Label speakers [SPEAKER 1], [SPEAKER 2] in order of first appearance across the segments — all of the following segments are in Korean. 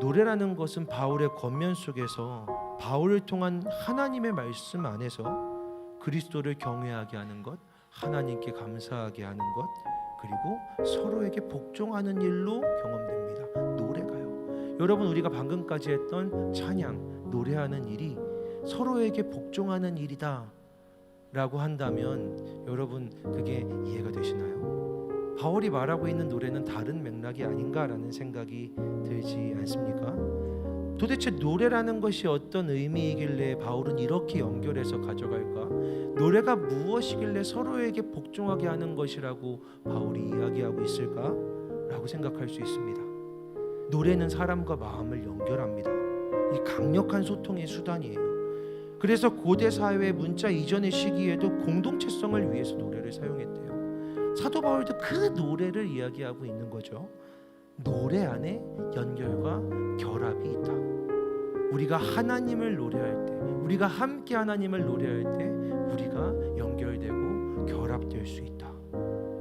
[SPEAKER 1] 노래라는 것은 바울의 겉면 속에서 바울을 통한 하나님의 말씀 안에서 그리스도를 경외하게 하는 것, 하나님께 감사하게 하는 것, 그리고 서로에게 복종하는 일로 경험됩니다. 노래가요. 여러분 우리가 방금까지 했던 찬양, 노래하는 일이 서로에게 복종하는 일이다. 라고 한다면 여러분 그게 이해가 되시나요? 바울이 말하고 있는 노래는 다른 맥락이 아닌가라는 생각이 들지 않습니까? 도대체 노래라는 것이 어떤 의미이길래 바울은 이렇게 연결해서 가져갈까? 노래가 무엇이길래 서로에게 복종하게 하는 것이라고 바울이 이야기하고 있을까? 라고 생각할 수 있습니다. 노래는 사람과 마음을 연결합니다. 이 강력한 소통의 수단이에요. 그래서 고대 사회 문자 이전의 시기에도 공동체성을 위해서 노래를 사도 바울도 그 노래를 이야기하고 있는 거죠. 노래 안에 연결과 결합이 있다. 우리가 하나님을 노래할 때, 우리가 함께 하나님을 노래할 때, 우리가 연결되고 결합될 수 있다.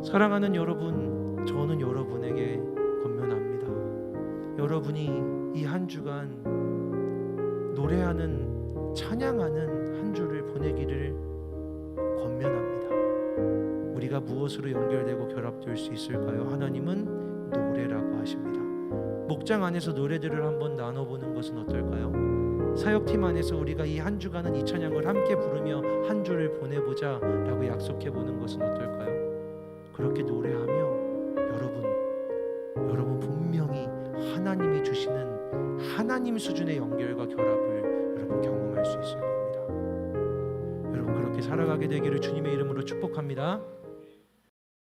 [SPEAKER 1] 사랑하는 여러분, 저는 여러분에게 권면합니다. 여러분이 이 한 주간 노래하는 찬양하는 한 주를 보내기를 권면합니다. 우리가 무엇으로 연결되고 결합될 수 있을까요? 하나님은 노래라고 하십니다. 목장 안에서 노래들을 한번 나눠보는 것은 어떨까요? 사역팀 안에서 우리가 이 한 주간은 이 찬양을 함께 부르며 한 주를 보내보자라고 약속해 보는 것은 어떨까요? 그렇게 노래하며 여러분, 여러분 분명히 하나님이 주시는 하나님 수준의 연결과 결합을 여러분 경험할 수 있을 겁니다. 여러분 그렇게 살아가게 되기를 주님의 이름으로 축복합니다.